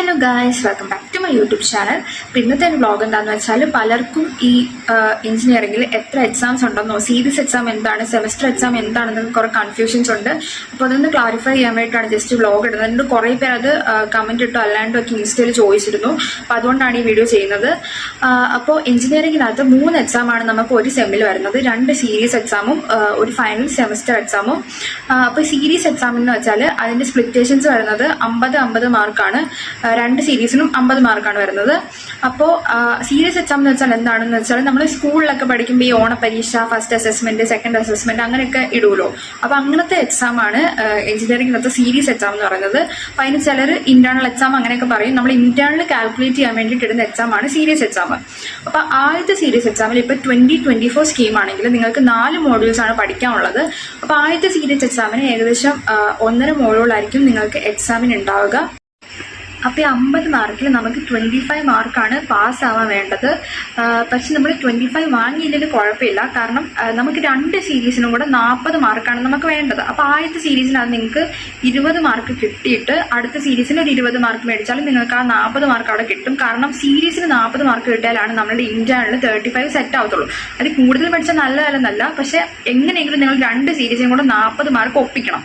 Hello guys, welcome back to to my YouTube channel. അപ്പോൾ ഇന്നത്തെ ഒരു വ്ളോഗ് എന്താണെന്ന് വെച്ചാൽ പലർക്കും ഈ എഞ്ചിനീയറിംഗിൽ എത്ര എക്സാംസ് ഉണ്ടെന്നോ സീരീസ് എക്സാം എന്താണ് സെമസ്റ്റർ എക്സാം എന്താണെന്ന് കുറേ കൺഫ്യൂഷൻസ് ഉണ്ട്. അപ്പോൾ അതൊന്ന് ക്ലാരിഫൈ ചെയ്യാൻ വേണ്ടിയിട്ടാണ് ജസ്റ്റ് വ്ളോഗ് ഇടുന്നത്. എന്നിട്ട് കുറേ പേർ അത് കമന്റ് ഇട്ടോ അല്ലാണ്ടോ ഒക്കെ ഇൻസ്റ്റയിൽ ചോദിച്ചിരുന്നു. അപ്പോൾ അതുകൊണ്ടാണ് ഈ വീഡിയോ ചെയ്യുന്നത്. അപ്പോൾ എഞ്ചിനീയറിംഗിനകത്ത് മൂന്ന് എക്സാമാണ് നമുക്ക് ഒരു സെമ്മിൽ വരുന്നത്. രണ്ട് സീരീസ് എക്സാമും ഒരു ഫൈനൽ സെമസ്റ്റർ എക്സാമും അപ്പോൾ സീരീസ് എക്സാം എന്ന് വെച്ചാൽ അതിന്റെ സ്പ്ലിറ്റേഷൻസ് വരുന്നത് അമ്പത് അമ്പത് മാർക്കാണ് രണ്ട് സീരീസിനും അമ്പത് മാർക്കാണ് വരുന്നത്. അപ്പോൾ സീരിയസ് എക്സാം എന്ന് വെച്ചാൽ എന്താണെന്ന് വെച്ചാൽ നമ്മൾ സ്കൂളിലൊക്കെ പഠിക്കുമ്പോൾ ഈ ഓണപരീക്ഷ ഫസ്റ്റ് അസസ്മെന്റ് സെക്കൻഡ് അസസ്മെന്റ് അങ്ങനെയൊക്കെ ഇടുമല്ലോ അപ്പോൾ അങ്ങനത്തെ എക്സാം ആണ് എഞ്ചിനീയറിംഗിനകത്ത് സീരിയസ് എക്സാം എന്ന് പറയുന്നത്. അപ്പോൾ അതിന് ചിലർ ഇന്റേണൽ എക്സാം അങ്ങനെയൊക്കെ പറയും. നമ്മൾ ഇന്റേണൽ കാൽക്കുലേറ്റ് ചെയ്യാൻ വേണ്ടിയിട്ട് ഇടുന്ന എക്സാം ആണ് സീരിയസ് എക്സാം അപ്പോൾ ആദ്യത്തെ സീരിയസ് എക്സാമിൽ ഇപ്പോൾ ട്വന്റി ട്വന്റി ഫോർ സ്കീം ആണെങ്കിൽ നിങ്ങൾക്ക് നാല് മോഡ്യൂൾസ് ആണ് പഠിക്കാനുള്ളത്. അപ്പോൾ ആദ്യത്തെ സീരിയസ് എക്സാമിന് ഏകദേശം ഒന്നര മോഡ്യൂളായിരിക്കും നിങ്ങൾക്ക് എക്സാമിന് ഉണ്ടാവുക. അപ്പോൾ ഈ അമ്പത് മാർക്കിൽ നമുക്ക് ട്വന്റി ഫൈവ് മാർക്കാണ് പാസ്സാവാൻ വേണ്ടത്. പക്ഷെ നമ്മൾ ട്വന്റി ഫൈവ് വാങ്ങിയില്ലെങ്കിൽ കുഴപ്പമില്ല. കാരണം നമുക്ക് രണ്ട് സീരീസിനും കൂടെ നാൽപ്പത് മാർക്കാണ് നമുക്ക് വേണ്ടത്. അപ്പോൾ ആദ്യത്തെ സീരീസിനകത്ത് നിങ്ങൾക്ക് ഇരുപത് മാർക്ക് കിട്ടിയിട്ട് അടുത്ത സീരീസിന് ഒരു ഇരുപത് മാർക്ക് മേടിച്ചാലും നിങ്ങൾക്ക് ആ നാൽപ്പത് മാർക്ക് അവിടെ കിട്ടും. കാരണം സീരീസിന് നാൽപ്പത് മാർക്ക് കിട്ടിയാലാണ് നമ്മുടെ ഇന്ത്യയിൽ തേർട്ടി ഫൈവ് സെറ്റ് ആവത്തുള്ളൂ. അത് കൂടുതൽ പഠിച്ചാൽ നല്ലതല്ലെന്നല്ല പക്ഷെ എങ്ങനെയെങ്കിലും നിങ്ങൾ രണ്ട് സീരീസിനും കൂടെ നാൽപ്പത് മാർക്ക് ഒപ്പിക്കണം.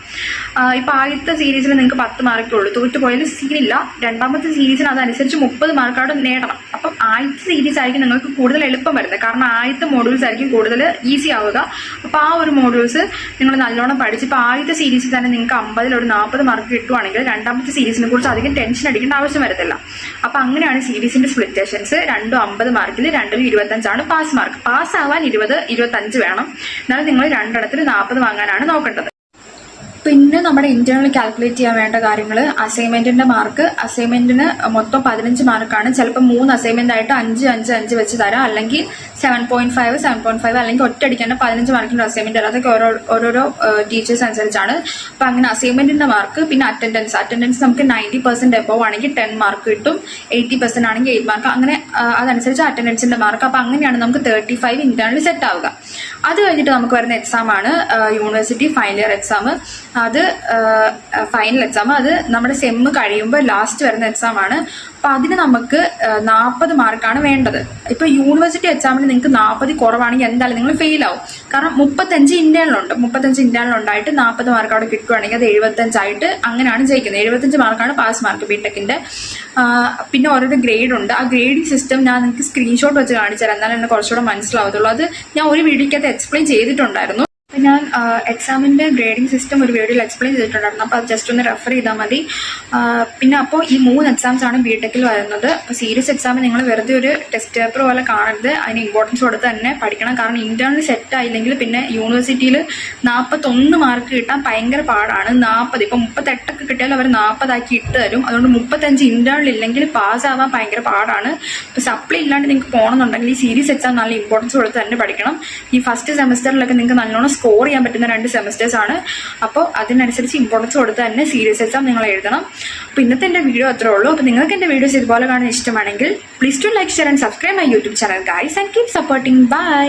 ഇപ്പോൾ ആദ്യത്തെ സീരീസിൽ നിങ്ങൾക്ക് പത്ത് മാർക്കേ ഉള്ളൂ. തോറ്റുപോയാലും സീനില്ല രണ്ടാമത്തെ സീരീസിന് അതനുസരിച്ച് മുപ്പത് മാർക്കോടെ നേടണം. അപ്പം ആദ്യത്തെ സീരീസ് ആയിരിക്കും നിങ്ങൾക്ക് കൂടുതൽ എളുപ്പം വരുന്നത്. കാരണം ആദ്യത്തെ മോഡ്യൂൾസ് ആയിരിക്കും കൂടുതൽ ഈസി ആവുക. അപ്പോൾ ആ ഒരു മോഡ്യൂൾസ് നിങ്ങൾ നല്ലോണം പഠിച്ച് ഇപ്പോൾ ആദ്യത്തെ സീരീസിൽ തന്നെ നിങ്ങൾക്ക് അമ്പതിൽ ഒരു നാൽപ്പത് മാർക്ക് കിട്ടുവാണെങ്കിൽ രണ്ടാമത്തെ സീരീസിനെ കുറിച്ച് അധികം ടെൻഷൻ അടിക്കേണ്ട ആവശ്യം വരത്തില്ല. അപ്പോൾ അങ്ങനെയാണ് സീരീസിന്റെ സ്പ്ലിറ്റേഷൻസ് രണ്ടും അമ്പത് മാർക്കിൽ രണ്ടിലും ഇരുപത്തഞ്ചാണ് പാസ് മാർക്ക് പാസ് ആവാൻ ഇരുപത് ഇരുപത്തഞ്ച് വേണം. എന്നാലും നിങ്ങൾ രണ്ടിടത്തിൽ നാൽപ്പത് വാങ്ങാനാണ് നോക്കേണ്ടത്. പിന്നെ നമ്മുടെ ഇന്റേണൽ കാൽക്കുലേറ്റ് ചെയ്യാൻ വേണ്ട കാര്യങ്ങൾ അസൈൻമെന്റിന്റെ മാർക്ക് അസൈൻമെന്റിന് മൊത്തം പതിനഞ്ച് മാർക്കാണ് ചിലപ്പോൾ മൂന്ന് അസൈൻമെന്റ് ആയിട്ട് അഞ്ച് അഞ്ച് അഞ്ച് വെച്ച് തരാം. അല്ലെങ്കിൽ seven point five seven point five അല്ലെങ്കിൽ ഒറ്റയടിക്കാണ്ട് പതിനഞ്ച് മാർക്കിന്റെ അസൈൻമെന്റ് അതൊക്കെ ഓരോ ഓരോരോ ടീച്ചേഴ്സ് അനുസരിച്ചാണ്. അപ്പൊ അങ്ങനെ അസൈൻമെന്റിന്റെ മാർക്ക് പിന്നെ അറ്റൻഡൻസ് അറ്റൻഡൻസ് നമുക്ക് നയന്റി പെർസെന്റ് എബോവ് ആണെങ്കിൽ ടെൻ മാർക്ക് കിട്ടും. എയ്റ്റി പെർസെന്റ് ആണെങ്കിൽ എയ്റ്റ് മാർക്ക് അങ്ങനെ അതനുസരിച്ച് അറ്റൻഡൻസിന്റെ മാർക്ക് അപ്പൊ അങ്ങനെയാണ് നമുക്ക് തേർട്ടി ഫൈവ് ഇന്റേണൽ സെറ്റ് ആവുക. അത് കഴിഞ്ഞിട്ട് നമുക്ക് വരുന്ന എക്സാം ആണ് യൂണിവേഴ്സിറ്റി ഫൈനൽ ഇയർ എക്സാം അത് ഫൈനൽ എക്സാം അത് നമ്മുടെ സെമ്മ് കഴിയുമ്പോൾ ലാസ്റ്റ് വരുന്ന എക്സാം ആണ്. അപ്പൊ അതിന് നമുക്ക് നാൽപ്പത് മാർക്കാണ് വേണ്ടത്. ഇപ്പൊ യൂണിവേഴ്സിറ്റി എക്സാമിന് നിങ്ങൾക്ക് നാൽപ്പത് കുറവാണെങ്കിൽ എന്തായാലും നിങ്ങൾ ഫെയിൽ ആവും. കാരണം മുപ്പത്തഞ്ച് ഇന്റേണലുണ്ട്. മുപ്പത്തഞ്ച് ഇന്റേണൽ ഉണ്ടായിട്ട് നാൽപ്പത് മാർക്ക് അവിടെ കിട്ടുവാണെങ്കിൽ അത് എഴുപത്തഞ്ചായിട്ട് അങ്ങനെയാണ് ജയിക്കുന്നത്. എഴുപത്തഞ്ച് മാർക്കാണ് പാസ് മാർക്ക് ബിടെക്കിന്റെ പിന്നെ ഓരോരോ ഗ്രേഡ് ഉണ്ട്. ആ ഗ്രേഡിംഗ് സിസ്റ്റം ഞാൻ നിങ്ങൾക്ക് സ്ക്രീൻഷോട്ട് വെച്ച് കാണിച്ചു തരാം എന്നാലും എന്നെ കുറച്ചുകൂടെ മനസ്സിലാവത്തുള്ളൂ. അത് ഞാൻ ഒരു വീഡിയോക്കകത്ത് എക്സ്പ്ലെയിൻ ചെയ്തിട്ടുണ്ടായിരുന്നു. ഞാൻ എക്സാമിന്റെ ഗ്രേഡിംഗ് സിസ്റ്റം ഒരു വീഡിയോയിൽ എക്സ്പ്ലെയിൻ ചെയ്തിട്ടുണ്ടായിരുന്നു. അപ്പോൾ അത് ജസ്റ്റ് ഒന്ന് റെഫർ ചെയ്താൽ മതി. പിന്നെ അപ്പോൾ ഈ മൂന്ന് എക്സാംസ് ആണ് ബി ടെക്കിൽ വരുന്നത്. അപ്പോൾ സീരിയസ് എക്സാം നിങ്ങൾ വെറുതെ ഒരു ടെസ്റ്റ് പേപ്പർ പോലെ കാണരുത്. അതിന് ഇമ്പോർട്ടൻസ് കൊടുത്ത് തന്നെ പഠിക്കണം. കാരണം ഇന്റേണൽ സെറ്റ് ആയില്ലെങ്കിൽ പിന്നെ യൂണിവേഴ്സിറ്റിയിൽ നാൽപ്പത്തൊന്ന് മാർക്ക് കിട്ടാൻ ഭയങ്കര പാടാണ്. നാൽപ്പത് ഇപ്പം മുപ്പത്തെട്ടൊക്കെ കിട്ടിയാൽ അവർ നാൽപ്പതാക്കി ഇട്ട് തരും. അതുകൊണ്ട് മുപ്പത്തഞ്ച് ഇന്റേണൽ ഇല്ലെങ്കിൽ പാസ് ആവാൻ ഭയങ്കര പാടാണ്. ഇപ്പോൾ സപ്ലൈ ഇല്ലാണ്ട് നിങ്ങൾക്ക് പോകണമെന്നുണ്ടെങ്കിൽ ഈ സീരിയസ് എക്സാം നല്ല ഇമ്പോർട്ടൻസ് കൊടുത്ത് തന്നെ പഠിക്കണം. ഈ ഫസ്റ്റ് സെമസ്റ്ററിലൊക്കെ നിങ്ങൾക്ക് നല്ലോണം സ്കോർ ചെയ്യാൻ പറ്റുന്ന രണ്ട് സെമസ്റ്റേഴ്സ് ആണ്. അപ്പോൾ അതിനനുസരിച്ച് ഇമ്പോർട്ടൻസ് കൊടുത്ത് തന്നെ സീരിയസ് എക്സാം നിങ്ങൾ എഴുതണം. അപ്പോൾ ഇന്നത്തെ എന്റെ വീഡിയോ അത്രേ ഉള്ളൂ. അപ്പോൾ നിങ്ങൾക്ക് എന്റെ വീഡിയോസ് ഇതുപോലെ കാണാൻ ഇഷ്ടമാണെങ്കിൽ please to like share and subscribe my YouTube channel guys and keep supporting bye